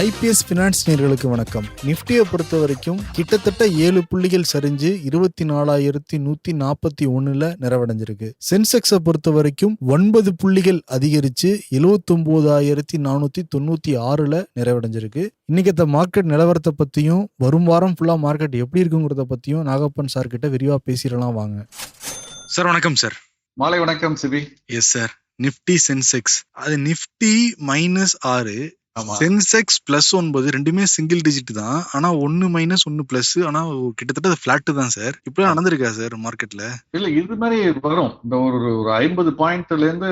IPS finance நேர்களுக்கு வணக்கம். நிஃப்டியை பொறுத்த வரைக்கும் கிட்டத்தட்ட ஏழு புள்ளிகள் சரிஞ்சு இருபத்தி நாலாயிரத்தி நூத்தி நாற்பத்தி ஒண்ணுல நிறைவடைஞ்சிருக்கு. சென்செக்ஸை பொறுத்த வரைக்கும் ஒன்பது புள்ளிகள் அதிகரிச்சு எழுவத்தொன்பதாயிரத்தி நானூத்தி தொண்ணூத்தி ஆறுல நிறைவடைஞ்சிருக்கு. இன்னைக்கு மார்க்கெட் நிலவரத்தை பத்தியும் வரும் வாரம் ஃபுல்லா மார்க்கெட் எப்படி இருக்குங்கிறத பத்தியும் நாகப்பன் சார் கிட்ட விரிவா பேசிடலாம் வாங்க. சார் வணக்கம் சார் மாலை வணக்கம் Sibi. Yes sir Nifty Sensex அது நிஃப்டி மைனஸ் ஆறு சென்செக்ஸ் பிளஸ் ஒன்பது ரெண்டுமே சிங்கிள் டிஜிட் தான். ஆனா ஒன்னு மைனஸ் ஒன்னு பிளஸ் ஆனா கிட்டத்தட்ட அது பிளாட் தான் சார் இப்படி நடந்திருக்கா சார் மார்க்கெட்ல இல்ல இது மாதிரி வரும். இந்த ஒரு ஒரு ஐம்பது பாயிண்ட்ல இருந்து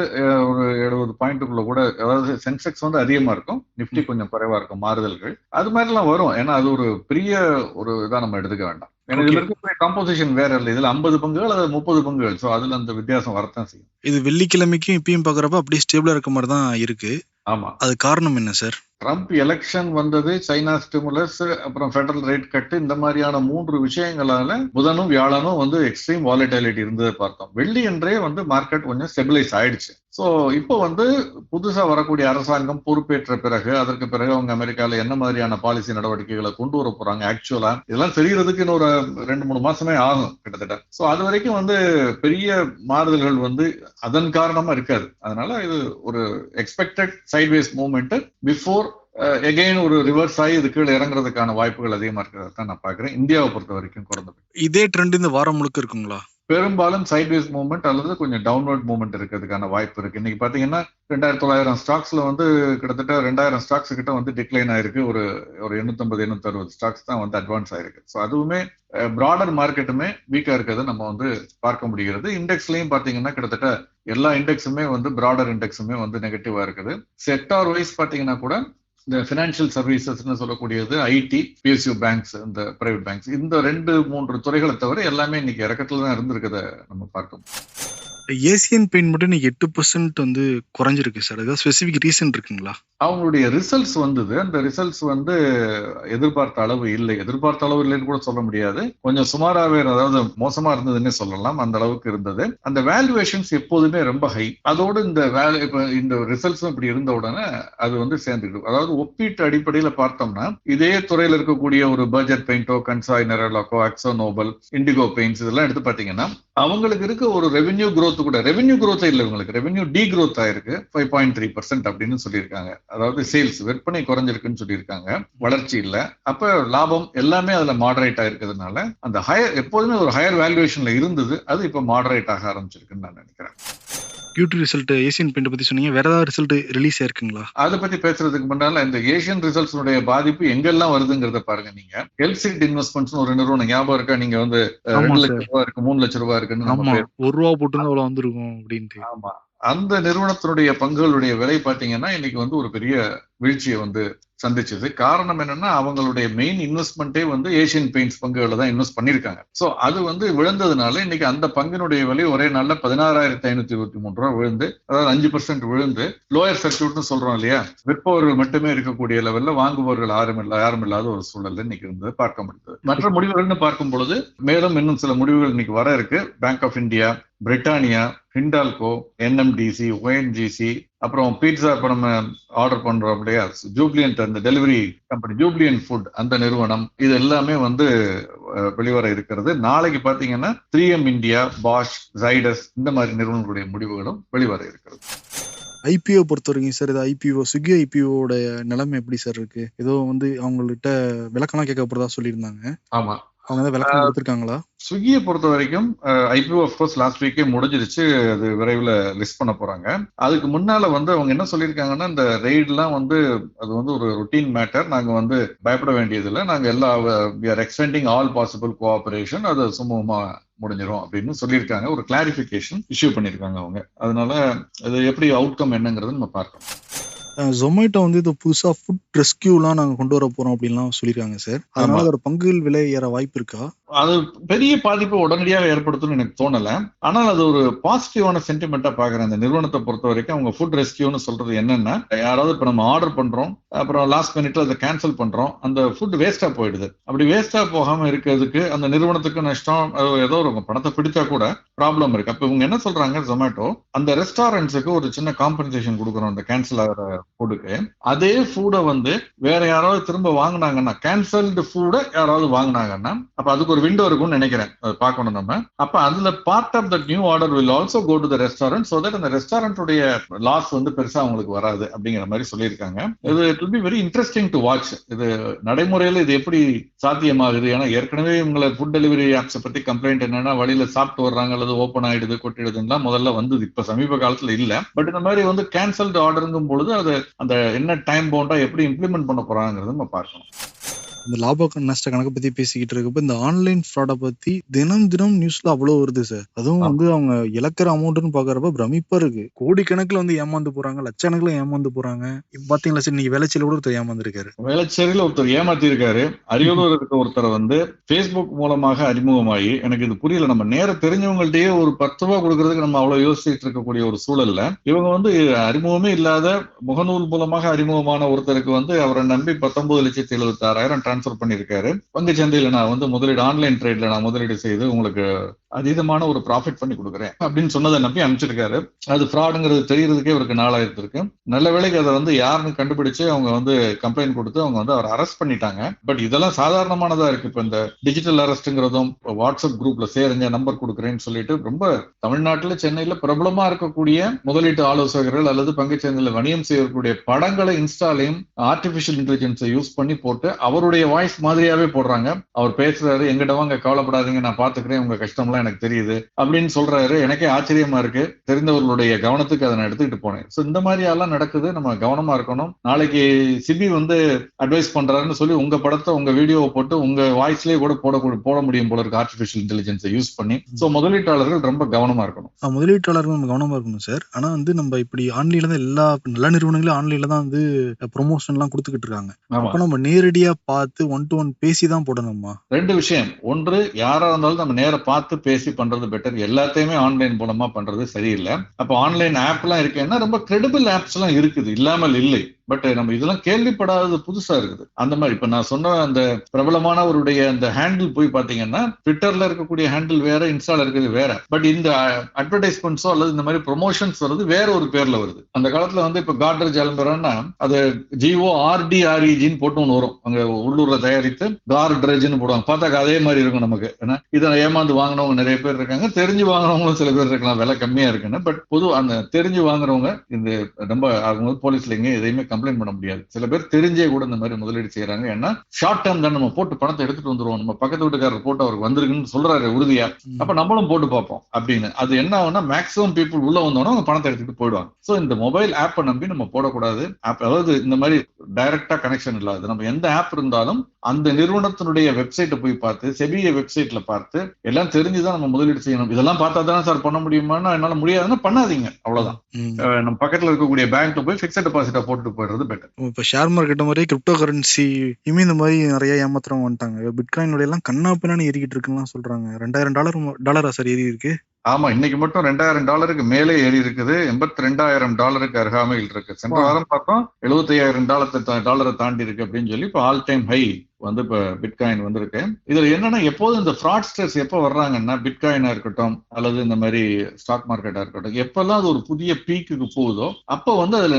ஒரு எழுபது பாயிண்ட்டுக்குள்ள கூட அதாவது சென்செக்ஸ் வந்து அதிகமா இருக்கும். நிப்டி கொஞ்சம் குறைவா இருக்கும் மாறுதல்கள். அது மாதிரி எல்லாம் வரும். ஏன்னா அது ஒரு பெரிய ஒரு இதா நம்ம எடுத்துக்க வேண்டாம். இதுல. இருக்கக்கூடிய காம்போசிஷன் வேற இல்லை. இதுல ஐம்பது பங்குகள் அது முப்பது பங்குகள். சோ அதுல அந்த வித்தியாசம் வரத்தான் செய்யும். இது வெள்ளிக்கிழமைக்கும் இப்பயும் பாக்குறப்ப அப்படியே ஸ்டேபிளா இருக்க மாதிரி தான் இருக்கு. ஆமா. அது காரணம் என்ன சார் ட்ரம்ப் எலெக்ஷன் வந்தது சைனா ஸ்டிமுலஸ் அப்புறம் ஃபெடரல் ரேட் கட்டு இந்த மாதிரியான மூன்று விஷயங்களால புதனும் வியாழனும் வந்து எக்ஸ்ட்ரீம் வாலட்டிலிட்டி இருந்ததை பார்த்தோம். வெள்ளி என்றே வந்து மார்க்கெட் கொஞ்சம் ஸ்டெபிலைஸ் ஆயிடுச்சு. ஸோ இப்போ வந்து புதுசாக வரக்கூடிய அரசாங்கம் பொறுப்பேற்ற பிறகு அதற்கு பிறகு அவங்க அமெரிக்காவில் என்ன மாதிரியான பாலிசி நடவடிக்கைகளை கொண்டு வர போறாங்க? ஆக்சுவலா இதெல்லாம் தெரியறதுக்கு இன்னும் ஒரு ரெண்டு மூணு மாசமே ஆகும் கிட்டத்தட்ட. ஸோ அது வரைக்கும் வந்து பெரிய மாறுதல்கள் வந்து அதன் காரணமா இருக்காது. அதனால இது ஒரு expected sideways movement before again ஒரு ரிவர்ஸ் ஆகி இது கீழே இறங்குறதுக்கான வாய்ப்புகள் அதிகமா இருக்கிறத தான் நான் பாக்குறேன் இந்தியாவை பொறுத்த வரைக்கும் குறைந்தது இதே ட்ரெண்ட் இந்த வாரம் முழுக்க இருக்குங்களா? பெரும்பாலும் சைட்வேஸ் மூவ்மெண்ட் அல்லது கொஞ்சம் டவுன்வர்ட் மூவ்மெண்ட் இருக்கிறதுக்கான வாய்ப்பு இருக்கு. இன்னைக்கு பாத்தீங்கன்னா ரெண்டாயிரத்தி தொள்ளாயிரம் ஸ்டாக்ஸ்ல வந்து கிட்டத்தட்ட ரெண்டாயிரம் ஸ்டாக்ஸ் கிட்ட வந்து டிக்ளைன் ஆயிருக்கு. ஒரு ஒரு எண்ணூத்தம்பது எண்ணூத்தி அறுபது ஸ்டாக்ஸ் தான் வந்து அட்வான்ஸ் ஆயிருக்கு. ஸோ அதுவுமே ப்ராடர் மார்க்கெட்டுமே வீக்கா இருக்கிறத நம்ம வந்து பார்க்க முடிகிறது. இண்டெக்ஸ்லயும் பாத்தீங்கன்னா கிட்டத்தட்ட எல்லா இண்டெக்ஸுமே வந்து ப்ராடர் இண்டெக்ஸுமே வந்து நெகட்டிவா இருக்குது. செக்டார் வைஸ் பாத்தீங்கன்னா கூட இந்த ஃபினான்ஷியல் சர்வீசஸ்னு சொல்லக்கூடியது ஐடி பிஎஸ்யூ பேங்க்ஸ் இந்த பிரைவேட் பேங்க்ஸ் இந்த ரெண்டு மூன்று துறைகளை தவிர எல்லாமே இன்னைக்கு இறக்கத்துல தான் இருந்திருக்கத நம்ம பார்க்கணும். ஏசியன் பெயிண்ட் மட்டும் இன்னைக்கு எட்டு பர்சன்ட் வந்து குறைஞ்சிருக்கு சார். ஏதாவது ஸ்பெசிபிக் ரீசன் இருக்குங்களா? அவங்களுடைய ரிசல்ட்ஸ் வந்தது. அந்த ரிசல்ட்ஸ் வந்து எதிர்பார்த்த அளவு இல்லை. எதிர்பார்த்த அளவு இல்லைன்னு கூட சொல்ல முடியாது. கொஞ்சம் சுமாராகவே அதாவது மோசமா இருந்ததுன்னே சொல்லலாம். அந்த அளவுக்கு இருந்தது. அந்த வேல்யூவேஷன்ஸ் எப்போதுமே ரொம்ப ஹை அதோடு இந்த வேல்யூ இப்போ இந்த ரிசல்ட்ஸும் இப்படி இருந்த உடனே அது வந்து சேர்ந்துக்கிடும் அதாவது ஒப்பீட்டு அடிப்படையில பார்த்தோம்னா இதே துறையில் இருக்கக்கூடிய ஒரு பட்ஜெட் பெயிண்டோ கன்சாய் நெரலாக்கோ அக்சோ நோபல் இண்டிகோ பெயிண்ட்ஸ் இதெல்லாம் எடுத்து பாத்தீங்கன்னா அவங்களுக்கு இருக்க ஒரு ரெவென்யூ குரோத் கூட ரெவென்யூ குரோத் இல்லை இவங்களுக்கு. ரெவென்யூ டி குரோத் ஆயிருக்கு. ஃபைவ் பாயிண்ட் த்ரீ பர்சன்ட் அப்படின்னு சொல்லியிருக்காங்க. அதாவது சேல்ஸ் விற்பனை குறைஞ்சிருக்குன்னு சொல்லியிருக்காங்க. வளர்ச்சி இல்ல. அப்ப லாபம் எல்லாமே அதுல மாடரேட் ஆயிருக்கிறதுனால அந்த ஹையர் எப்போதுமே ஒரு ஹையர் வேல்யூவேஷன்ல இருந்தது. அது இப்ப மாடரேட் ஆக ஆரம்பிச்சிருக்குன்னு நான் நினைக்கிறேன். கியூடி ரிசல்ட் ஏசியன் பெயிண்ட் பத்தி சொன்னீங்க. வேற ஏதாவது ரிசல்ட் ரிலீஸ் ஆயிருக்குங்களா? அதை பத்தி பேசுறதுக்கு முன்னால இந்த ஏஷியன் ரிசல்ட்ஸ்னுடைய பாதிப்பு எங்கெல்லாம் வருதுங்கிறத பாருங்க நீங்க. ஹெல்த் இன்வெஸ்ட்மெண்ட்ஸ் ஒரு நிறுவனம் ஞாபகம் இருக்கா? நீங்க வந்து ரெண்டு. லட்சம் ரூபாய் இருக்கு மூணு லட்சம் ரூபாய் இருக்குன்னு ஒரு ரூபா போட்டு அவ்வளவு வந்திருக்கும் அப்படின்ட்டு. ஆமா. அந்த நிறுவனத்தினுடைய பங்குகளுடைய விலை பாத்தீங்கன்னா இன்னைக்கு வந்து ஒரு பெரிய வீழ்ச்சியை வந்து சந்திச்சது. காரணம் என்னன்னா அவங்களுடைய மெயின் இன்வெஸ்ட்மெண்ட்டே வந்து ஏஷியன் பெயிண்ட்ஸ் பங்குகளை தான் இன்வெஸ்ட் பண்ணியிருக்காங்க. ஸோ அது வந்து விழுந்ததுனால இன்னைக்கு அந்த பங்கினுடைய விலை ஒரே நாள்ல பதினாறாயிரத்தி ஐநூத்தி இருபத்தி மூணு ரூபா விழுந்து அதாவது அஞ்சு பர்சன்ட் விழுந்து லோயர் சர்க்கியூட்னு சொல்றோம் இல்லையா? விற்பவர்கள் மட்டுமே இருக்கக்கூடிய லெவல்ல வாங்குபவர்கள் யாரும் இல்லை யாரும் இல்லாத ஒரு சூழல் இன்னைக்கு இருந்தது பார்க்க முடியுது மற்ற முடிவுகள்னு பார்க்கும் பொழுது மேலும் இன்னும் சில முடிவுகள் இன்னைக்கு வர இருக்கு. Bank of India Britannia Hindalco NMDC ONGC அப்புறம் பீட்சா இப்போ நம்ம ஆர்டர் பண்றோம் இல்லையா? ஜூப்ளியன்ட் அந்த டெலிவரி கம்பெனி ஜூப்ளியன் ஃபுட் அந்த நிறுவனம் இது எல்லாமே வந்து வெளிவர இருக்கிறது. நாளைக்கு பாத்தீங்கன்னா three M India Bosch Zydus இந்த மாதிரி நிறுவனங்களுடைய முடிவுகளும் வெளிவர இருக்கிறது. ஐபிஓ பொறுத்த வரைக்கும் சார் இது ஐபிஓ ஸ்விக்கி ஐபிஓட நிலைமை எப்படி சார் இருக்கு? ஏதோ வந்து அவங்கள்ட்ட விளக்கம்லாம் கேட்க போறதா சொல்லியிருந்தாங்க. ஆமா. அவங்க ஏதாவது விளக்கம் கொடுத்துருக்காங்களா? ஸ்விக்கியை பொறுத்த வரைக்கும் ஐபிஓ கோர்ஸ் லாஸ்ட் வீக்கே முடிஞ்சிருச்சு அது விரைவில் லிஸ்ட் பண்ண போறாங்க. அதுக்கு முன்னால வந்து அவங்க என்ன சொல்லியிருக்காங்கன்னா இந்த ரெய்ட்லாம் வந்து அது வந்து ஒரு ரொட்டீன் மேட்டர் நாங்க வந்து பயப்பட வேண்டியதில்லை. நாங்க எல்லா we are extending all possible cooperation அது சுமூகமா முடிஞ்சிரும் அப்படின்னு சொல்லியிருக்காங்க. ஒரு கிளாரிபிகேஷன் இஷ்யூ பண்ணியிருக்காங்க அவங்க. அதனால அது எப்படி அவுட்கம் என்னங்கிறது நம்ம பார்க்கணும் ஜொமேட்டோ வந்து இது புதுசா ஃபுட் ரெஸ்கியூலாம் நாங்க கொண்டு வர போறோம் அப்படின்லாம் சொல்லியிருக்காங்க சார் அதனால. அதோட பங்குகள் விலை ஏற வாய்ப்பு இருக்கா? அது பெரிய பாதிப்பை உடனடியாக ஏற்படுத்தும்னு எனக்கு தோணல. ஆனால் அது ஒரு பாசிட்டிவான சென்டிமெண்டா பாக்குறேன். அந்த நிறுவனத்தை பொறுத்த வரைக்கும் அவங்க ஃபுட் ரெஸ்கியூன்னு சொல்றது என்னன்னா யாராவது இப்ப நம்ம ஆர்டர் பண்றோம் அப்புறம் லாஸ்ட் மினிட்ல அதை கேன்சல் பண்றோம் அந்த ஃபுட் வேஸ்டா போயிடுது. அப்படி வேஸ்டா போகாம இருக்கிறதுக்கு அந்த நிறுவனத்துக்கு நஷ்டம் ஏதோ ஒரு பணத்தை பிடிச்சா கூட ப்ராப்ளம் இருக்கு. அப்ப இவங்க என்ன சொல்றாங்க ஜொமேட்டோ அந்த ரெஸ்டாரண்ட்ஸுக்கு ஒரு சின்ன காம்பன்சேஷன் கொடுக்குறோம் அந்த கேன்சல் ஆகிற ஃபுட்டுக்கு அதே ஃபுட்டை வந்து வேற யாராவது திரும்ப வாங்குனாங்கன்னா கேன்சல்டு ஃபுட்டை யாராவது வாங்குனாங்கன்னா அப்ப அதுக்கு ஒரு விண்டோ இருக்கும்னு நினைக்கிறேன். பார்க்கணும் நம்ம. அப்ப அதுல part of that new order will also go to the restaurant so that அந்த ரெஸ்டாரண்ட்டுடைய லாஸ் வந்து பெருசா அவங்களுக்கு வராது அப்படிங்கிற மாதிரி சொல்லியிருக்காங்க. இது it will be very interesting to watch இது நடைமுறையில இது எப்படி சாத்தியமாகுது? ஏன்னா ஏற்கனவே இவங்களை ஃபுட் டெலிவரி ஆப்ஸை பத்தி கம்ப்ளைண்ட் என்னன்னா வழியில சாப்பிட்டு வர்றாங்க அல்லது ஓப்பன் ஆயிடுது கொட்டிடுதுன்னா முதல்ல வந்தது. இப்ப சமீப காலத்துல இல்ல. பட் இந்த மாதிரி வந்து கேன்சல்டு ஆர்டருங்கும் பொழுது அது அந்த என்ன டைம் பவுண்டா எப்படி இம்ப்ளிமெண்ட் பண்ண போறாங்கிறது நம்ம பார்க்கணும். இந்த லாப நஷ்ட கணக்கை பத்தி பேசிக்கிட்டு இருக்கப்ப இந்த ஆன்லைன் ஃப்ராட பத்தி தினம் தினம் நியூஸ்ல அவ்வளவு வருது சார் அதுவும் வந்து அவங்க இழக்கிற அமௌண்ட்னு பாக்குறப்ப பிரமிப்பா இருக்கு. கோடிக்கணக்குல வந்து ஏமாந்து போறாங்க லட்சக்கணக்குல ஏமாந்து போறாங்க. பாத்தீங்களா சார் நீங்க வேலைச்சில கூட ஒருத்தர் ஏமாந்துருக்காரு. வேளச்சேரியில ஒருத்தர் ஏமாத்தி இருக்காரு அரியலூர் இருக்க ஒருத்தர் வந்து பேஸ்புக் மூலமாக அறிமுகமாகி எனக்கு இது புரியல நம்ம நேர தெரிஞ்சவங்கள்ட்டயே ஒரு பத்து ரூபா கொடுக்கறதுக்கு நம்ம அவ்வளவு யோசிச்சுட்டு இருக்கக்கூடிய ஒரு சூழல்ல இவங்க வந்து அறிமுகமே இல்லாத முகநூல் மூலமாக அறிமுகமான ஒருத்தருக்கு வந்து அவரை நம்பி பத்தொன்பது லட்சத்தி எழுபத்தி ஆறாயிரம் டிரான்ஸ்ஃபர் பண்ணிருக்காரு பங்கு சந்தையில நான் வந்து முதலீடு ஆன்லைன் ட்ரேட்ல நான் முதலீடு செய்து உங்களுக்கு அதீதமான ஒரு ப்ராஃபிட் பண்ணி கொடுக்குறேன் அப்படின்னு சொன்னதை நம்பி அனுப்பிச்சிருக்காரு. அது ஃப்ராடுங்கிறது தெரியறதுக்கே இவருக்கு நாளாயிரத்து இருக்கு. நல்ல வேலைக்கு அதை வந்து யாருன்னு கண்டுபிடிச்சு அவங்க வந்து கம்ப்ளைண்ட் கொடுத்து அவங்க வந்து அவர் அரெஸ்ட் பண்ணிட்டாங்க. பட் இதெல்லாம் சாதாரணமானதா இருக்கு. இப்ப இந்த டிஜிட்டல் அரெஸ்ட்ங்கிறதும் வாட்ஸ்அப் குரூப்ல சேருங்க நம்பர் கொடுக்குறேன்னு சொல்லிட்டு ரொம்ப தமிழ்நாட்டுல சென்னையில பிரபலமா இருக்கக்கூடிய முதலீட்டு ஆலோசகர்கள் அல்லது பங்குச்சந்தையில வணிகம் செய்யக்கூடிய படங்களை இன்ஸ்டாலையும் ஆர்டிபிஷியல் இன்டெலிஜென்ஸை யூஸ் பண்ணி போட்டு அவருடைய வாய்ஸ் மாதிரியாவே போடுறாங்க. அவர் பேசுறாரு எங்கிட்ட வாங்க கவலைப்படாதீங்க நான் பாத்துக்கிறேன் உங்க கஷ்டம்லாம் எனக்கு தெரியுது அப்படின்னு சொல்றாரு. எனக்கே ஆச்சரியமா இருக்கு. தெரிந்தவர்களுடைய கவனத்துக்கு அதை நான் எடுத்துக்கிட்டு போனேன். சோ இந்த மாதிரி எல்லாம் நடக்குது. நம்ம கவனமா இருக்கணும். நாளைக்கு சிபி வந்து அட்வைஸ் பண்றாருன்னு சொல்லி உங்க படத்தை உங்க வீடியோவை போட்டு உங்க வாய்ஸ்லயே கூட போட போட முடியும் போல இருக்கு ஆர்டிபிஷியல் இன்டெலிஜென்ஸை யூஸ் பண்ணி. சோ முதலீட்டாளர்கள் ரொம்ப கவனமா இருக்கணும். முதலீட்டாளர்கள் நம்ம கவனமா இருக்கணும் சார் ஆனா வந்து நம்ம இப்படி ஆன்லைன்ல தான் எல்லா நல்ல நிறுவனங்களும் ஆன்லைன்ல தான் வந்து ப்ரொமோஷன் எல்லாம் கொடுத்துக்கிட்டு இருக்காங்க. அப்ப நம்ம நேரடியா பார்த்து ஒன் டு ஒன் பேசி தான் போடணுமா? ரெண்டு விஷயம். ஒன்று யாரா இருந்தாலும் நம்ம நேர பார்த்து பேசி பண்றது பெட்டர் எல்லாத்தையுமே ஆன்லைன் மூலமா பண்றது சரியில்லை. அப்போ ஆன்லைன் ஆப் எல்லாம் இருக்குன்னா ரொம்ப கிரெடிபிள் ஆப்ஸ் எல்லாம் இருக்குது. இல்லாமல் இல்லை. பட் eh, நம்ம இதெல்லாம் கேள்விப்படாதது புதுசா இருக்குது. அந்த மாதிரி இப்ப நான் சொன்ன அந்த பிரபலமானவருடைய அந்த ஹேண்டில் போய் பாத்தீங்கன்னா ட்விட்டர்ல இருக்கக்கூடிய ஹேண்டில் வேற இன்ஸ்டால இருக்கிறது வேற. பட் இந்த அட்வர்டைஸ்மெண்ட்ஸோ அல்லது இந்த மாதிரி ப்ரொமோஷன்ஸ் வருது வேற ஒரு பேர்ல வருது. அந்த காலத்துல வந்து இப்ப காட்ரேஜ் அலம்புறான்னா அது ஜிஓ ஆர்டிஆர்இஜின்னு போட்டு ஒன்று வரும். அங்க உள்ளூர்ல தயாரித்து கார்ட்ரேஜ்னு போடுவாங்க. பார்த்தாக்க அதே மாதிரி இருக்கும் நமக்கு. ஏன்னா இதை ஏமாந்து வாங்கினவங்க நிறைய பேர் இருக்காங்க. தெரிஞ்சு வாங்கினவங்களும் சில பேர் இருக்கலாம். விலை கம்மியா இருக்குன்னு. பட் பொதுவாக அந்த தெரிஞ்சு வாங்குறவங்க இந்த ரொம்ப அவங்க போலீஸ்ல எங்கேயும் எதையுமே கம்ப்ளைண்ட் பண்ண முடியாது. சில பேர் தெரிஞ்சே கூட இந்த மாதிரி முதலீடு செய்யறாங்க ஏன்னா ஷார்ட் டேர்ம் தான் நம்ம போட்டு பணத்தை எடுத்துட்டு வந்துருவோம். நம்ம பக்கத்து வீட்டுக்காரர் போட்டு அவருக்கு வந்திருக்குன்னு சொல்றாரு உறுதியா. அப்ப நம்மளும் போட்டு பார்ப்போம் அப்படின்னு. அது என்ன ஆகும்னா மேக்ஸிமம் பீப்புள் உள்ள வந்தோன்னா அவங்க பணத்தை எடுத்துட்டு போயிடுவாங்க. சோ இந்த மொபைல் ஆப்பை நம்பி நம்ம போடக்கூடாது. ஆப் அதாவது இந்த மாதிரி டைரக்டா கனெக்ஷன் இல்லாது. நம்ம எந்த ஆப் இருந்தாலும் அந்த நிறுவனத்தினுடைய வெப்சைட்டை போய் பார்த்து செபிய வெப்சைட்ல பார்த்து எல்லாம் தெரிஞ்சுதான் நம்ம முதலீடு செய்யணும். இதெல்லாம் பார்த்தா தானே சார் பண்ண முடியுமான்னா என்னால முடியாதுன்னா பண்ணாதீங்க. அவ்வளவுதான். நம்ம பக்கத்துல இருக்கக்கூடிய பேங்க்ல போய் பிக்சட் டெபாசிட்டா போட்டு போயிடுறது பெட்டர் இப்ப ஷேர் மார்க்கெட் மாதிரி கிரிப்டோ கரன்சி இனிமே இந்த மாதிரி நிறைய ஏமாத்துறவங்க வந்துட்டாங்க. பிட்காயின் எல்லாம் கண்ணா பின்னான்னு ஏறிக்கிட்டு இருக்குன்னு சொல்றாங்க. ரெண்டாயிரம் டாலர் டாலரா சார் ஏறி இருக்கு? ஆமா இன்னைக்கு மட்டும் ரெண்டாயிரம் டாலருக்கு மேலே ஏறி இருக்குது. எண்பத்தி ரெண்டாயிரம் டாலருக்கு அருகாமையில் இருக்கு. சென்ற. வாரம் பார்த்தோம் எழுபத்தி ஐயாயிரம் டாலர் டாலரை தாண்டி இருக்கு அப்படின்னு சொல்லி இப்போ ஆல் டைம் ஹை வந்து இப்போ பிட்காயின் வந்திருக்கு. இதுல என்னன்னா எப்போதும் இந்த ஃப்ராட்ஸ்டர்ஸ் எப்போ வர்றாங்கன்னா பிட்காயினாக இருக்கட்டும் அல்லது இந்த மாதிரி ஸ்டாக் மார்க்கெட்டாக இருக்கட்டும் எப்பெல்லாம் அது ஒரு புதிய பீக்குக்கு போகுதோ அப்போ வந்து அதில்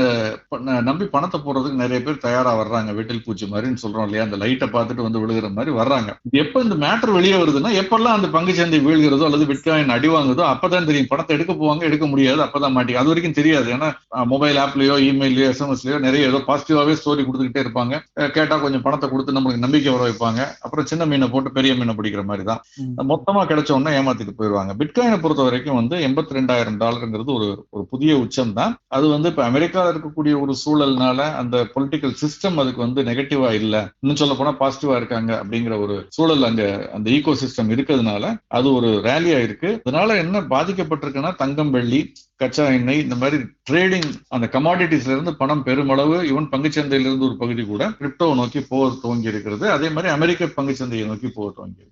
நம்பி பணத்தை போடுறதுக்கு நிறைய பேர் தயாராக வர்றாங்க. வீட்டில் பூச்சி மாதிரின்னு சொல்றோம் இல்லையா? அந்த லைட்டை பார்த்துட்டு வந்து விழுகிற மாதிரி வர்றாங்க. எப்போ இந்த மேட்டர் வெளியே வருதுன்னா எப்பெல்லாம் அந்த பங்கு சந்தை வீழ்கிறதோ அல்லது பிட்காயின் அடி வாங்குதோ அப்பதான் தெரியும். பணத்தை எடுக்க போவாங்க எடுக்க முடியாது அப்பதான் மாட்டி அது வரைக்கும் தெரியாது. ஏன்னா மொபைல் ஆப்லயோ இமெயிலையோ எஸ்எம்எஸ்லயோ நிறைய ஏதோ பாசிட்டிவாவே ஸ்டோரி கொடுத்துக்கிட்டே இருப்பாங்க. கேட்டா கொஞ்சம் பணத்தை கொடுத்து நம்மளுக்கு நம்பிக்கை வர வைப்பாங்க. அப்புறம் சின்ன மீனை போட்டு பெரிய மீனை பிடிக்கிற மாதிரி தான். மொத்தமா கிடைச்ச உடனே ஏமாத்திட்டு போயிடுவாங்க. பிட்காயினை பொறுத்த வரைக்கும் வந்து எண்பத்தி ரெண்டாயிரம் டாலருங்கிறது ஒரு ஒரு புதிய உச்சம் தான் அது வந்து இப்ப அமெரிக்கால இருக்கக்கூடிய ஒரு சூழல்னால அந்த பொலிட்டிக்கல் சிஸ்டம் அதுக்கு வந்து நெகட்டிவா இல்ல. இன்னும் சொல்ல போனா பாசிட்டிவா இருக்காங்க அப்படிங்கிற ஒரு சூழல் அங்க அந்த ஈகோ சிஸ்டம் இருக்கிறதுனால அது ஒரு ரேலியா இருக்கு. அதனால என்ன பாதிக்கப்பட்டிருக்குன்னா தங்கம் வெள்ளி கச்சா எண்ணெய் இந்த மாதிரி ட்ரேடிங் அந்த கமாடிட்டிஸ்ல இருந்து பணம் பெருமளவு ஈவன் பங்குச்சந்தையில இருந்து ஒரு பகுதி கூட கிரிப்டோவை நோக்கி போக துவங்கி இருக்கிறது. அதே மாதிரி அமெரிக்க பங்குச்சந்தையை நோக்கி போக இருக்கு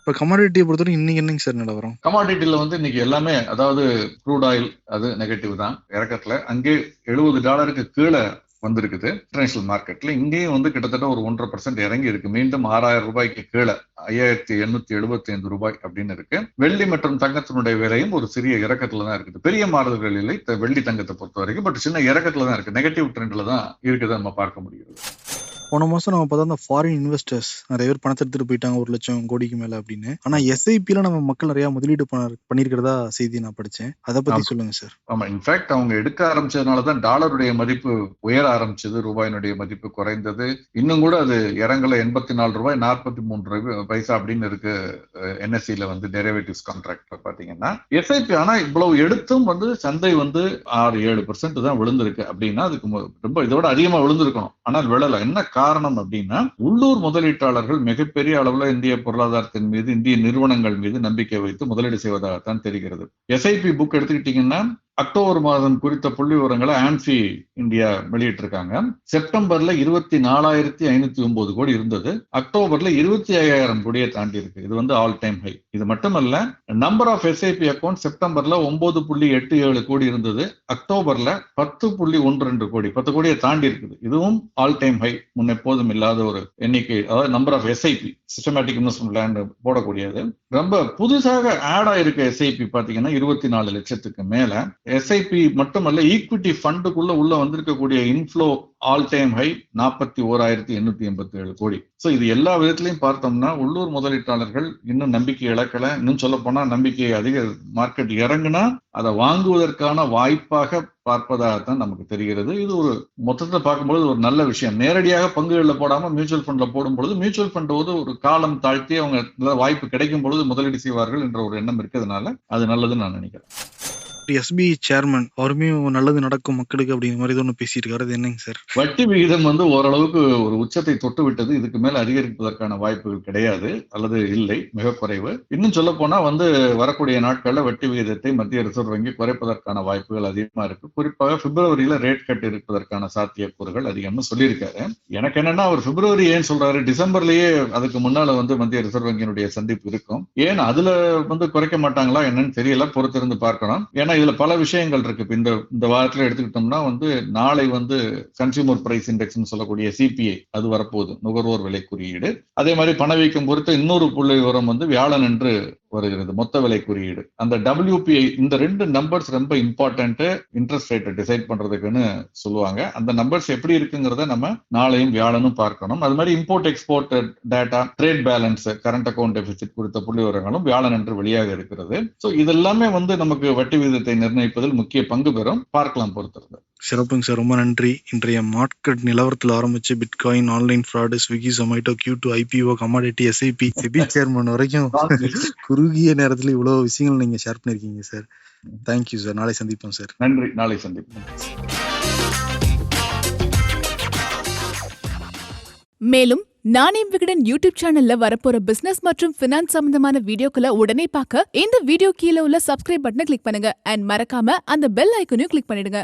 இப்ப கமாடிட்டியை பொறுத்தவரைக்கும் இன்னைக்கு என்னங்க சார் நிலவரம்? கமாடிட்டில வந்து இன்னைக்கு எல்லாமே அதாவது க்ரூட் ஆயில் அது நெகட்டிவ் தான் இறக்கத்துல. அங்கே எழுபது டாலருக்கு கீழே வந்திருக்குது இன்டர்நேஷனல் மார்க்கெட்ல இங்கேயும் வந்து கிட்டத்தட்ட ஒரு ஒன்றரை பர்சன்ட் இறங்கி இருக்கு. மீண்டும் ஆறாயிரம் ரூபாய்க்கு கீழே ஐயாயிரத்தி எண்ணூத்தி எழுபத்தி ஐந்து ரூபாய் அப்படின்னு இருக்கு. வெள்ளி மற்றும் தங்கத்தினுடைய விலையும் ஒரு சிறிய இறக்கத்துல தான் இருக்குது. பெரிய மாறுதல்கள் இல்லை வெள்ளி தங்கத்தை பொறுத்த வரைக்கும் பட் சின்ன இறக்கத்துல தான் இருக்கு. நெகட்டிவ் ட்ரெண்ட்ல தான் இருக்குதை நம்ம பார்க்க முடியுது போன மாசம் நம்ம பார்த்தா அந்த ஃபாரின் இன்வெஸ்டர்ஸ் நிறைய பேர் பணத்தை எடுத்துட்டு போயிட்டாங்க ஒரு லட்சம் கோடிக்கு மேல அப்படின்னு. ஆனா எஸ்ஐபில நம்ம மக்கள் நிறைய முதலீடு பண்ண- பண்ணியிருக்கிறதா செய்தி நான் படிச்சேன். அதை பத்தி. சொல்லுங்க சார் ஆமா இன்ஃபேக்ட் அவங்க எடுக்க ஆரம்பிச்சதுனால தான் டாலருடைய மதிப்பு உயர ஆரம்பிச்சது ரூபாயினுடைய மதிப்பு குறைந்தது. இன்னும் கூட அது இறங்கல எண்பத்தி நாலு ரூபாய் நாற்பத்தி மூன்று பைசா அப்படின்னு இருக்கு என்எஸ்சில வந்து டெரிவேட்டிவ்ஸ் கான்ட்ராக்ட்ல பாத்தீங்கன்னா எஸ்ஐபி ஆனா இவ்வளவு எடுத்தும் வந்து சந்தை வந்து ஆறு ஏழு பெர்சென்ட் தான் விழுந்திருக்கு அப்படின்னா அதுக்கு ரொம்ப இதோட அதிகமா விழுந்திருக்கணும். ஆனால் விழல. என்ன காரணம் அப்படின்னா உள்ளூர் முதலீட்டாளர்கள் மிகப்பெரிய அளவுல இந்திய பொருளாதாரத்தின் மீது இந்திய நிறுவனங்கள் மீது நம்பிக்கை வைத்து முதலீடு செய்வதாகத்தான் தெரிகிறது. எஸ்ஐபி புக் எடுத்துக்கிட்டீங்கன்னா அக்டோபர் மாதம் குறித்த புள்ளி விவரங்களை ஆன்சி இந்தியா வெளியிட்டிருக்காங்க. செப்டம்பர்ல இருபத்தி நாலாயிரத்தி ஐநூத்தி ஒன்பது கோடி இருந்தது. அக்டோபர்ல இருபத்தி ஐயாயிரம் கோடியை தாண்டி இருக்கு இது வந்து ஆல் டைம் ஹை இது மட்டுமல்ல நம்பர் ஆஃப் எஸ்ஐபி அக்கௌண்ட் செப்டம்பர்ல ஒன்பது புள்ளி எட்டு ஏழு கோடி இருந்தது. அக்டோபர்ல பத்து புள்ளி ஒன்று ரெண்டு கோடி பத்து கோடியை தாண்டி இருக்குது இதுவும் ஆல் டைம் ஹை முன்னெப்போதும் இல்லாத ஒரு எண்ணிக்கை அதாவது number of SIP systematic investment plan போடக்கூடியது. ரொம்ப புதுசாக ஆட் ஆயிருக்க எஸ்ஐபி பாத்தீங்கன்னா இருபத்தி நாலு லட்சத்துக்கு மேல. எஸ்ஐபி மட்டுமல்ல ஈக்விட்டி ஃபண்டுக்குள்ள உள்ள வந்திருக்கக்கூடிய இன்ஃப்ளோ ஆல் டைம் ஹை நாற்பத்தி ஓராயிரத்தி எண்ணூத்தி எண்பத்தி ஏழு கோடி. ஸோ இது எல்லா விதத்திலையும் பார்த்தோம்னா உள்ளூர் முதலீட்டாளர்கள் இன்னும் நம்பிக்கை இழக்கல. இன்னும் சொல்ல போனா நம்பிக்கை அதிக மார்க்கெட் இறங்குனா அதை வாங்குவதற்கான வாய்ப்பாக பார்ப்பதாகத்தான் நமக்கு தெரிகிறது. இது ஒரு மொத்தத்தை பார்க்கும்போது ஒரு நல்ல விஷயம். நேரடியாக பங்குகளில் போடாம மியூச்சுவல் ஃபண்ட்ல போடும் பொழுது மியூச்சுவல் ஃபண்ட் வந்து ஒரு காலம் தாழ்த்தி அவங்க வாய்ப்பு கிடைக்கும் பொழுது முதலீடு செய்வார்கள் என்ற ஒரு எண்ணம் இருக்கிறதுனால அது நல்லதுன்னு நான் நினைக்கிறேன். எஸ்பிஐ சேர்மன் அவருமே நல்லது நடக்கும் மக்களுக்கு அப்படிங்கிற மாதிரி ஒன்று பேசியிருக்காரு. அது என்னங்க சார்? வட்டி விகிதம் வந்து ஓரளவுக்கு ஒரு உச்சத்தை தொட்டு விட்டது. இதுக்கு மேல அதிகரிப்பதற்கான வாய்ப்புகள் கிடையாது அல்லது இல்லை மிக குறைவு. இன்னும் சொல்ல போனா வந்து வரக்கூடிய நாட்கள்ல வட்டி விகிதத்தை மத்திய ரிசர்வ் வங்கி குறைப்பதற்கான வாய்ப்புகள் அதிகமா இருக்கு. குறிப்பாக பிப்ரவரியில ரேட் கட் இருப்பதற்கான சாத்தியக்கூறுகள் அதிகம்னு சொல்லியிருக்காரு. எனக்கு என்னன்னா அவர் பிப்ரவரி ஏன் சொல்றாரு. டிசம்பர்லயே அதுக்கு முன்னால வந்து மத்திய ரிசர்வ் வங்கியினுடைய சந்திப்பு இருக்கும். ஏன் அதுல வந்து குறைக்க மாட்டாங்களா என்னன்னு தெரியல. பொறுத்திருந்து பார்க்கணும். ஏன்னா இதுல பல விஷயங்கள் இருக்கு. இந்த இந்த வாரத்துல எடுத்துக்கிட்டோம்னா வந்து நாளை வந்து கன்சியூமர் பிரைஸ் இண்டெக்ஸ்னு சொல்லக்கூடிய சிபிஐ அது வரப்போகுது. நுகர்வோர் விலை குறியீடு. அதே மாதிரி பணவீக்கம் குறித்த இன்னொரு புள்ளி விவரம் வந்து வியாழன் என்று வருகிறது மொத்த விலை குறியீடு. அந்த டபிள்யூபிஐ இந்த ரெண்டு நம்பர்ஸ் ரொம்ப இம்பார்ட்டன்ட் இன்ட்ரெஸ்ட் ரேட்டை டிசைட் பண்றதுக்குன்னு சொல்லுவாங்க. அந்த நம்பர்ஸ் எப்படி இருக்குங்கிறத நம்ம நாளையும் வியாழனும் பார்க்கணும். அது மாதிரி import export data trade balance current account deficit குறித்த புள்ளி விவரங்களும் வியாழன் என்று வெளியாக இருக்கிறது. ஸோ இதெல்லாமே வந்து நமக்கு வட்டி விகிதத்தை நிர்ணயிப்பதில் முக்கிய பங்கு பெறும். பார்க்கலாம் பொறுத்திருந்து. சிறப்புங்க சார் ரொம்ப நன்றி. இன்றைய மார்க்கெட் நிலவரத்தில் ஆரம்பிச்சு bitcoin online fraud Swiggy Zomato Q two IPO commodity SIP SEBI chairman வரைக்கும் குறுகிய நேரத்துல இவ்வளவு விஷயங்கள் நீங்க ஷேர் பண்ணிருக்கீங்க சார். தேங்க்யூ சார் நாளை சந்திப்போம் சார் நன்றி. நாளை சந்திப்போம். மேலும் நானே விகடன் யூடியூப் சேனல்ல வரப்போற பிசினஸ் மற்றும் பினான்ஸ் சம்பந்தமான வீடியோக்களை உடனே பார்க்க இந்த வீடியோ கீழே உள்ள சப்ஸ்கிரைப் பட்டனை கிளிக் பண்ணுங்க. அண்ட் மறக்காம அந்த பெல் ஐக்கனையும் கிளிக் பண்ணிடுங்க.